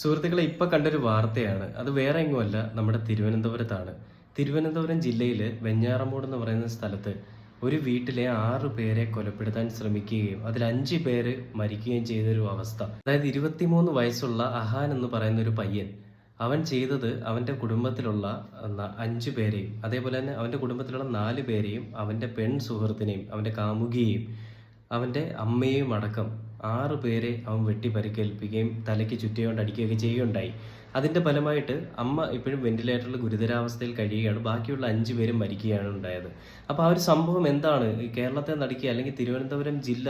സുഹൃത്തുക്കളെ ഇപ്പൊ കണ്ടൊരു വാർത്തയാണ്. അത് വേറെ എങ്ങുമല്ല നമ്മുടെ തിരുവനന്തപുരത്താണ്. തിരുവനന്തപുരം ജില്ലയിൽ വെഞ്ഞാറമൂട് എന്ന് പറയുന്ന സ്ഥലത്ത് ഒരു വീട്ടിലെ ആറ് പേരെ കൊലപ്പെടുത്താൻ ശ്രമിക്കുകയും അതിൽ അഞ്ച് പേര് മരിക്കുകയും ചെയ്തൊരു അവസ്ഥ. അതായത് ഇരുപത്തിമൂന്ന് വയസ്സുള്ള അഹാൻ എന്ന് പറയുന്ന ഒരു പയ്യൻ അവൻ ചെയ്തത് അവന്റെ കുടുംബത്തിലുള്ള അഞ്ച് പേരെയും അതേപോലെ തന്നെ അവന്റെ കുടുംബത്തിലുള്ള നാല് പേരെയും അവന്റെ പെൺ സുഹൃത്തിനെയും അവന്റെ കാമുകിയെയും അവന്റെ അമ്മയും അടക്കം ആറ് പേരെ അവൻ വെട്ടി പരിക്കേൽപ്പിക്കുകയും തലയ്ക്ക് ചുറ്റിയോണ്ട് അടിക്കുകയൊക്കെ ചെയ്യുകയുണ്ടായി. അതിന്റെ ഫലമായിട്ട് അമ്മ ഇപ്പോഴും വെന്റിലേറ്ററിൽ ഗുരുതരാവസ്ഥയിൽ കഴിയുകയാണ്. ബാക്കിയുള്ള അഞ്ചു പേരും മരിക്കുകയാണ് ഉണ്ടായത്. അപ്പോൾ ആ ഒരു സംഭവം എന്താണ്? കേരളത്തെ നടുക്കി അല്ലെങ്കിൽ തിരുവനന്തപുരം ജില്ല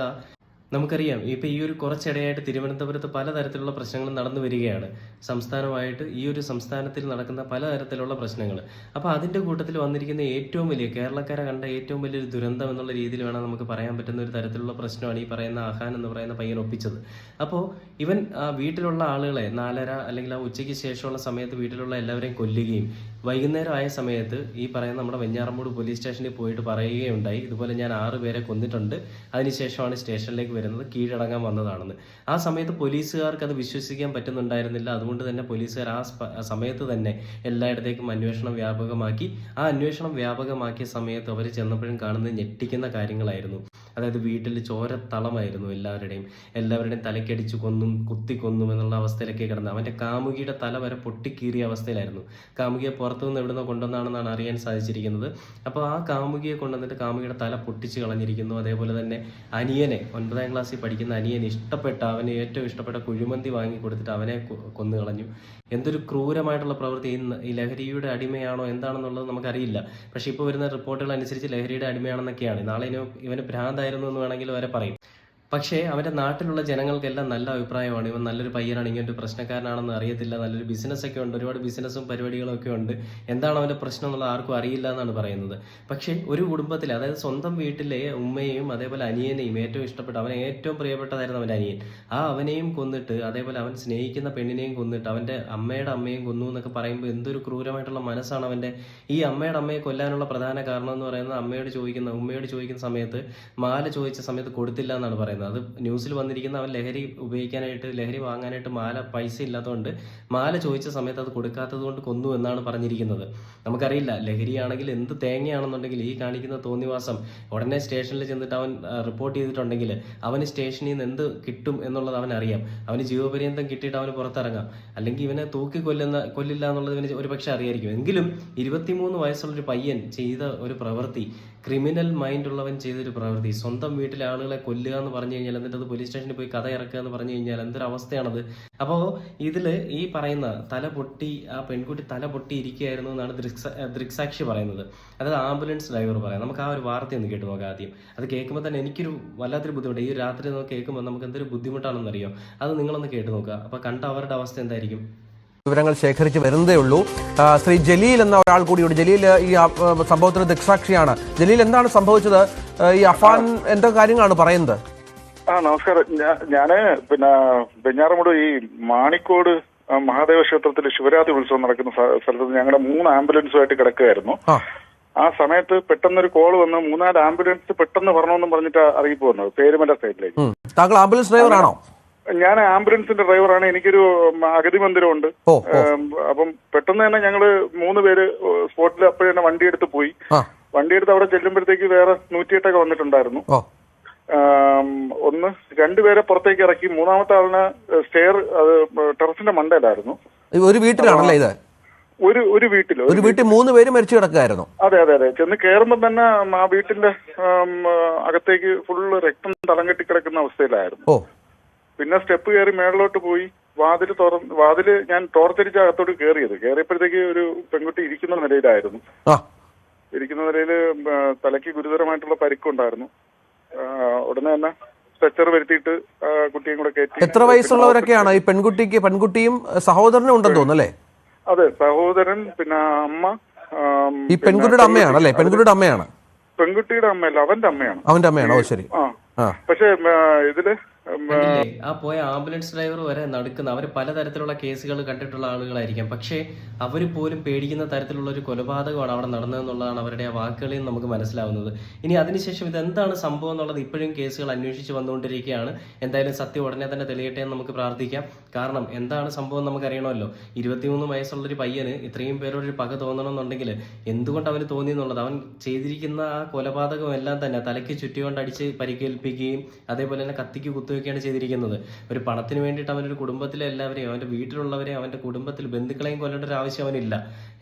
നമുക്കറിയാം ഇപ്പൊ ഈ ഒരു കുറച്ചിടെയായിട്ട് തിരുവനന്തപുരത്ത് പലതരത്തിലുള്ള പ്രശ്നങ്ങൾ നടന്നു വരികയാണ്. സംസ്ഥാനമായിട്ട് ഈ ഒരു സംസ്ഥാനത്തിൽ നടക്കുന്ന പലതരത്തിലുള്ള പ്രശ്നങ്ങൾ. അപ്പോൾ അതിന്റെ കൂട്ടത്തിൽ വന്നിരിക്കുന്ന ഏറ്റവും വലിയ കേരളക്കാരെ കണ്ട ഏറ്റവും വലിയൊരു ദുരന്തം എന്നുള്ള രീതിയിൽ വേണം നമുക്ക് പറയാൻ പറ്റുന്ന ഒരു തരത്തിലുള്ള പ്രശ്നമാണ് ഈ പറയുന്ന ആഹാൻ എന്ന് പറയുന്ന പയ്യൻ ഒപ്പിച്ചത്. അപ്പോൾ ഇവൻ വീട്ടിലുള്ള ആളുകളെ നാലര അല്ലെങ്കിൽ ആ ഉച്ചയ്ക്ക് ശേഷമുള്ള സമയത്ത് വീട്ടിലുള്ള എല്ലാവരെയും കൊല്ലുകയും വൈകുന്നേരം ആയ സമയത്ത് ഈ പറയുന്ന നമ്മുടെ വെഞ്ഞാറമ്മൂട് പോലീസ് സ്റ്റേഷനിൽ പോയിട്ട് പറയുകയുണ്ടായി. ഇതുപോലെ ഞാൻ ആറ് പേരെ കൊന്നിട്ടുണ്ട്. അതിനുശേഷമാണ് സ്റ്റേഷനിലേക്ക് വരുന്നത് കീഴടങ്ങാൻ വന്നതാണെന്ന്. ആ സമയത്ത് പോലീസുകാർക്ക് അത് വിശ്വസിക്കാൻ പറ്റുന്നുണ്ടായിരുന്നില്ല. അതുകൊണ്ട് തന്നെ പോലീസുകാർ ആ സമയത്ത് തന്നെ എല്ലായിടത്തേക്കും അന്വേഷണം വ്യാപകമാക്കി. ആ അന്വേഷണം വ്യാപകമാക്കിയ സമയത്ത് അവർ ചെന്നപ്പോഴും കാണുന്നത് ഞെട്ടിക്കുന്ന കാര്യങ്ങളായിരുന്നു. അതായത് വീട്ടിൽ ചോരത്തളമായിരുന്നു എല്ലാവരുടെയും. എല്ലാവരുടെയും തലക്കടിച്ചു കൊന്നും കുത്തിക്കൊന്നും എന്നുള്ള അവസ്ഥയിലൊക്കെ കിടന്നു അവന്റെ കാമുകിയുടെ തല വരെ പൊട്ടിക്കീറിയ അവസ്ഥയിലായിരുന്നു. കാമുകിയെ പുറത്തുനിന്ന് എവിടുന്നോ കൊണ്ടുവന്നാണെന്നാണ് അറിയാൻ സാധിച്ചിരിക്കുന്നത്. അപ്പോൾ ആ കാമുകിയെ കൊണ്ടുവന്നിട്ട് കാമുകിയുടെ തല പൊട്ടിച്ച് കളഞ്ഞിരിക്കുന്നു. അതേപോലെ തന്നെ അനിയനെ ഒൻപതാം ക്ലാസ്സിൽ പഠിക്കുന്ന അനിയൻ ഇഷ്ടപ്പെട്ട അവന് ഏറ്റവും ഇഷ്ടപ്പെട്ട കുഴിമന്തി വാങ്ങി കൊടുത്തിട്ട് അവനെ കൊന്നു കളഞ്ഞു. എന്തൊരു ക്രൂരമായിട്ടുള്ള പ്രവൃത്തി. ഈ ലഹരിയുടെ അടിമയാണോ എന്താണെന്നുള്ളത് നമുക്കറിയില്ല. പക്ഷേ ഇപ്പോൾ വരുന്ന റിപ്പോർട്ടുകൾ അനുസരിച്ച് ലഹരിയുടെ അടിമയാണെന്നൊക്കെയാണ്. നാളെ ഇവന് ഭ്രാന്തായിരുന്നു എന്ന് വേണമെങ്കിൽ വരെ പറയും. പക്ഷേ അവന്റെ നാട്ടിലുള്ള ജനങ്ങൾക്കെല്ലാം നല്ല അഭിപ്രായമാണ്. ഇവൻ നല്ലൊരു പയ്യനാണ് ഇങ്ങനൊരു പ്രശ്നക്കാരനാണെന്ന് അറിയത്തില്ല. നല്ലൊരു ബിസിനസ്സൊക്കെ ഉണ്ട് ഒരുപാട് ബിസിനസ്സും പരിപാടികളും ഒക്കെ ഉണ്ട്. എന്താണ് അവന്റെ പ്രശ്നം എന്നുള്ളത് ആർക്കും അറിയില്ല എന്നാണ് പറയുന്നത്. പക്ഷേ ഒരു കുടുംബത്തിൽ അതായത് സ്വന്തം വീട്ടിലെ ഉമ്മയെയും അതേപോലെ അനിയനെയും ഏറ്റവും ഇഷ്ടപ്പെട്ട അവൻ ഏറ്റവും പ്രിയപ്പെട്ടതായിരുന്നു അവന്റെ അനിയൻ. ആ അവനെയും കൊന്നിട്ട് അതേപോലെ അവൻ സ്നേഹിക്കുന്ന പെണ്ണിനെയും കൊന്നിട്ട് അവന്റെ അമ്മയുടെ അമ്മയും കൊന്നു എന്നൊക്കെ പറയുമ്പോൾ എന്തൊരു ക്രൂരമായിട്ടുള്ള മനസ്സാണ് അവന്റെ. ഈ അമ്മയുടെ അമ്മയെ കൊല്ലാനുള്ള പ്രധാന കാരണം എന്ന് പറയുന്നത് അമ്മയോട് ചോദിക്കുന്ന ഉമ്മയോട് ചോദിക്കുന്ന സമയത്ത് മാല ചോദിച്ച സമയത്ത് കൊടുത്തില്ല എന്നാണ് പറയുന്നത്. അത് ന്യൂസിൽ വന്നിരിക്കുന്ന അവൻ ലഹരി ഉപയോഗിക്കാനായിട്ട് ലഹരി വാങ്ങാനായിട്ട് മാല പൈസ ഇല്ലാത്തതുകൊണ്ട് മാല ചോദിച്ച സമയത്ത് അത് കൊടുക്കാത്തത് കൊണ്ട് കൊന്നു എന്നാണ് പറഞ്ഞിരിക്കുന്നത്. നമുക്കറിയില്ല ലഹരിയാണെങ്കിൽ എന്ത് തേങ്ങയാണെന്നുണ്ടെങ്കിൽ ഈ കാണിക്കുന്ന തോന്നിവാസം ഉടനെ സ്റ്റേഷനിൽ ചെന്നിട്ട് അവൻ റിപ്പോർട്ട് ചെയ്തിട്ടുണ്ടെങ്കിൽ അവന് സ്റ്റേഷനിൽ നിന്ന് എന്ത് കിട്ടും എന്നുള്ളത് അവൻ അറിയാം അവന് ജീവപര്യന്തം കിട്ടിയിട്ട് അവന് പുറത്തിറങ്ങാം. അല്ലെങ്കിൽ ഇവനെ തൂക്കി കൊല്ലുന്ന കൊല്ലില്ല എന്നുള്ളത് ഇവന് ഒരു പക്ഷെ അറിയായിരിക്കും. എങ്കിലും ഇരുപത്തിമൂന്ന് വയസ്സുള്ള ഒരു പയ്യൻ ചെയ്ത ഒരു പ്രവൃത്തി ക്രിമിനൽ മൈൻഡ് ഉള്ളവൻ ചെയ്തൊരു പ്രവൃത്തി സ്വന്തം വീട്ടിലെ ആളുകളെ കൊല്ലുക എന്ന് പറഞ്ഞു കഴിഞ്ഞാൽ എന്നിട്ട് അത് പോലീസ് സ്റ്റേഷനിൽ പോയി കഥ ഇറക്കുക എന്ന് പറഞ്ഞു കഴിഞ്ഞാൽ എന്തൊരു അവസ്ഥയാണത്? അപ്പോൾ ഇതിൽ ഈ പറയുന്ന തല പൊട്ടി ആ പെൺകുട്ടി തല പൊട്ടി ഇരിക്കുകയായിരുന്നു എന്നാണ് ദൃക്സ- ദൃക്സാക്ഷി പറയുന്നത്. അതായത് ആംബുലൻസ് ഡ്രൈവർ പറയാം. നമുക്ക് ആ ഒരു വാർത്ത ഒന്ന് കേട്ട് നോക്കാം ആദ്യം. അത് കേൾക്കുമ്പോൾ തന്നെ എനിക്കൊരു വല്ലാത്തൊരു ബുദ്ധിമുട്ട്. ഈ രാത്രി നമുക്ക് കേൾക്കുമ്പോൾ നമുക്ക് എന്തൊരു ബുദ്ധിമുട്ടാണെന്ന് അറിയാം? അത് നിങ്ങളൊന്ന് കേട്ട് നോക്കുക. അപ്പോൾ കണ്ട അവരുടെ അവസ്ഥ എന്തായിരിക്കും? വിവരങ്ങൾ ശേഖരിച്ച് വരുന്നതേ ഉള്ളൂ. ശ്രീ ജലീൽ എന്ന ഒരാൾ കൂടിയുണ്ട്. ജലീൽ ഈ സംഭവത്തിന് ദൃക്സാക്ഷിയാണ്. ജലീൽ എന്താണ് സംഭവിച്ചത്? ഈ അഫാൻ എന്തൊക്കെ കാര്യങ്ങളാണ് പറയുന്നത്? ആ നമസ്കാരം. ഞാൻ പിന്നെ വെഞ്ഞാറമൂട് ഈ മാണിക്കോട് മഹാദേവ ക്ഷേത്രത്തിൽ ശിവരാത്രി ഉത്സവം നടക്കുന്ന സ്ഥലത്ത് ഞങ്ങളുടെ മൂന്ന് ആംബുലൻസുമായിട്ട് കിടക്കുകയായിരുന്നു ആ. സമയത്ത് പെട്ടെന്നൊരു കോൾ വന്ന് മൂന്നാൽ ആംബുലൻസ് പെട്ടെന്ന് വരണമെന്നും പറഞ്ഞിട്ട് അറിയിപ്പ് വന്നത് പേരുമല സൈഡിലേക്ക്. താങ്കൾ ആംബുലൻസ് ഡ്രൈവറാണോ? ഞാൻ ആംബുലൻസിന്റെ ഡ്രൈവറാണ്. എനിക്കൊരു അഗതി മന്ദിരമുണ്ട്. അപ്പം പെട്ടെന്ന് തന്നെ ഞങ്ങൾ മൂന്ന് പേര് സ്പോട്ടിൽ അപ്പോഴേ തന്നെ വണ്ടി എടുത്ത് പോയി വണ്ടിയെടുത്ത് വണ്ടി എടുത്ത് അവിടെ ചെല്ലുമ്പോഴത്തേക്ക് വേറെ നൂറ്റിയെട്ടൊക്കെ വന്നിട്ടുണ്ടായിരുന്നു. ഒന്ന് രണ്ടുപേരെ പുറത്തേക്ക് ഇറക്കി. മൂന്നാമത്തെ ആളിന് സ്റ്റെയർ അത് ടെറസിന്റെ മണ്ടയിലായിരുന്നു. ഒരു വീട്ടിലാണല്ലേ ഇത്? ഒരു ഒരു വീട്ടിൽ ഒരു വീട്ടിൽ മൂന്ന് പേര് മരിച്ചു കിടക്കായിരുന്നു അതെ അതെ അതെ. ചെന്ന് കയറുമ്പോൾ തന്നെ ആ വീട്ടിന്റെ അകത്തേക്ക് ഫുള്ള് രക്തം തളം കെട്ടി കിടക്കുന്ന അവസ്ഥയിലായിരുന്നു. ഓ. പിന്നെ സ്റ്റെപ്പ് കയറി മേളിലോട്ട് പോയി. വാതിൽ തുറന്ന് വാതിൽ ഞാൻ തോർത്തിരിച്ച അകത്തോട്ട് കയറിയത് കയറിയപ്പോഴത്തേക്ക് ഒരു പെൺകുട്ടി ഇരിക്കുന്ന നിലയിലായിരുന്നു. ഇരിക്കുന്ന നിലയിൽ തലയ്ക്ക് ഗുരുതരമായിട്ടുള്ള പരിക്കുണ്ടായിരുന്നു. ഉടനെ തന്നെ സ്ട്രെച്ചർ വരുത്തിയിട്ട് കുട്ടിയും കൂടെ കയറ്റി. എത്ര വയസ്സുള്ളവരൊക്കെയാണ് ഈ പെൺകുട്ടിക്ക് പെൺകുട്ടിയും സഹോദരനും ഉണ്ടെന്ന് തോന്നുന്നു അല്ലേ? അതെ സഹോദരൻ പിന്നെ അമ്മ ഈ പെൺകുട്ടിയുടെ അമ്മയാണ് അല്ലേ പെൺകുട്ടിയുടെ അമ്മയാണ്. പെൺകുട്ടിയുടെ അമ്മയല്ല അവന്റെ അമ്മയാണ്. അവന്റെ അമ്മയാണ്. ഓ ശരി. പക്ഷെ ഇതിൽ ആ. പോയ ആംബുലൻസ് ഡ്രൈവർ വരെ നടക്കുന്ന അവർ പലതരത്തിലുള്ള കേസുകൾ കണ്ടിട്ടുള്ള ആളുകളായിരിക്കാം. പക്ഷേ അവർ പോലും പേടിക്കുന്ന തരത്തിലുള്ള ഒരു കൊലപാതകമാണ് അവിടെ നടന്നതെന്നുള്ളതാണ് അവരുടെ ആ വാക്കുകളിൽ നിന്ന് നമുക്ക് മനസ്സിലാവുന്നത്. ഇനി അതിനുശേഷം ഇത് എന്താണ് സംഭവം എന്നുള്ളത് ഇപ്പോഴും കേസുകൾ അന്വേഷിച്ച് വന്നുകൊണ്ടിരിക്കുകയാണ്. എന്തായാലും സത്യം ഉടനെ തന്നെ തെളിയട്ടെ എന്ന് നമുക്ക് പ്രാർത്ഥിക്കാം. കാരണം എന്താണ് സംഭവം നമുക്ക് അറിയണമല്ലോ ഇരുപത്തിമൂന്ന് വയസ്സുള്ള ഒരു പയ്യന് ഇത്രയും പേരോട് ഒരു പക തോന്നണമെന്നുണ്ടെങ്കിൽ എന്തുകൊണ്ട് അവന് തോന്നി എന്നുള്ളത്? അവൻ ചെയ്തിരിക്കുന്ന ആ കൊലപാതകം എല്ലാം തന്നെ തലയ്ക്ക് ചുറ്റിക്കൊണ്ട് അടിച്ച് പരിക്കേൽപ്പിക്കുകയും അതേപോലെ തന്നെ കത്തിക്ക് കുത്തുകയൊക്കെയാണ് ചെയ്തിരിക്കുന്നത്. ഒരു പണത്തിന് വേണ്ടിയിട്ട് അവനൊരു കുടുംബത്തിലെ എല്ലാവരെയും അവന്റെ വീട്ടിലുള്ളവരെ അവന്റെ കുടുംബത്തിൽ ബന്ധുക്കളെയും കൊല്ലേണ്ട ഒരു ആവശ്യം അവനില്ല.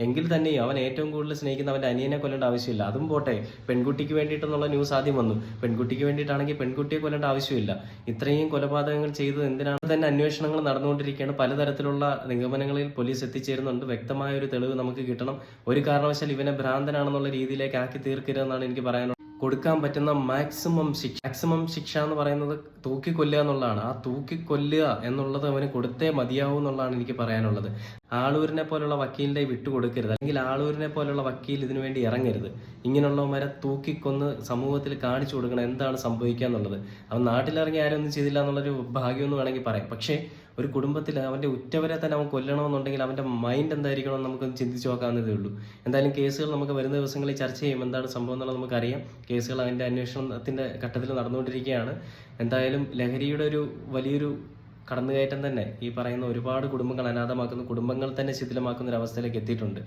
എങ്കിൽ തന്നെയും അവൻ ഏറ്റവും കൂടുതൽ സ്നേഹിക്കുന്ന അവന്റെ അനിയനെ കൊല്ലേണ്ട ആവശ്യമില്ല. അതും പോട്ടെ പെൺകുട്ടിക്ക് വേണ്ടിയിട്ടെന്നുള്ള ന്യൂസ് ആദ്യം വന്നു. പെൺകുട്ടിക്ക് വേണ്ടിയിട്ടാണെങ്കിൽ പെൺകുട്ടിയെ കൊല്ലേണ്ട ആവശ്യമില്ല. ഇത്രയും കൊലപാതകങ്ങൾ ചെയ്തത് എന്തിനാണ്? തന്നെ അന്വേഷണങ്ങൾ നടന്നുകൊണ്ടിരിക്കുകയാണ്. പലതരത്തിലുള്ള നിഗമനങ്ങളിൽ പോലീസ് എത്തിച്ചേരുന്നുണ്ട്. വ്യക്തമായ ഒരു തെളിവ് നമുക്ക് കിട്ടണം. ഒരു കാരണവശാൽ ഇവനെ ഭ്രാന്തനാണെന്നുള്ള രീതിയിലേക്ക് ആക്കി തീർക്കരുതെന്നാണ് എനിക്ക് പറയാനുള്ളത്. കൊടുക്കാൻ പറ്റുന്ന മാക്സിമം ശിക്ഷ മാക്സിമം ശിക്ഷ എന്ന് പറയുന്നത് തൂക്കിക്കൊല്ലുക എന്നുള്ളതാണ്. ആ തൂക്കിക്കൊല്ലുക എന്നുള്ളത് അവന് കൊടുത്തേ മതിയാവൂ എന്നുള്ളതാണ് എനിക്ക് പറയാനുള്ളത്. ആളൂരിനെ പോലുള്ള വക്കീലിന്റെ വിട്ടു കൊടുക്കരുത്. അല്ലെങ്കിൽ ആളൂരിനെ പോലുള്ള വക്കീൽ ഇതിനു വേണ്ടി ഇറങ്ങരുത്. ഇങ്ങനെയുള്ളവരെ തൂക്കിക്കൊന്ന് സമൂഹത്തിൽ കാണിച്ചു കൊടുക്കണം. എന്താണ് സംഭവിക്കുക എന്നുള്ളത്. അവൻ നാട്ടിലിറങ്ങി ആരും ഒന്നും ചെയ്തില്ല എന്നുള്ളൊരു ഭാഗ്യമെന്ന് വേണമെങ്കിൽ പറയാം. പക്ഷേ ഒരു കുടുംബത്തിൽ അവന്റെ ഉറ്റവരെ തന്നെ അവൻ കൊല്ലണമെന്നുണ്ടെങ്കിൽ അവന്റെ മൈൻഡ് എന്തായിരിക്കണം നമുക്ക് ചിന്തിച്ച് നോക്കാവുന്നതേ ഉള്ളൂ. എന്തായാലും കേസുകൾ നമുക്ക് വരുന്ന ദിവസങ്ങളിൽ ചർച്ച ചെയ്യും. എന്താണ് സംഭവം എന്നുള്ളത് നമുക്കറിയാം. കേസുകൾ അതിന്റെ അന്വേഷണത്തിന്റെ ഘട്ടത്തിൽ നടന്നുകൊണ്ടിരിക്കുകയാണ്. എന്തായാലും ലഹരിയുടെ ഒരു വലിയൊരു കടന്നുകയറ്റം തന്നെ ഈ പറയുന്ന ഒരുപാട് കുടുംബങ്ങൾ അനാഥമാക്കുന്ന കുടുംബങ്ങൾ തന്നെ ശിഥിലമാക്കുന്ന ഒരു അവസ്ഥയിലേക്ക് എത്തിയിട്ടുണ്ട്.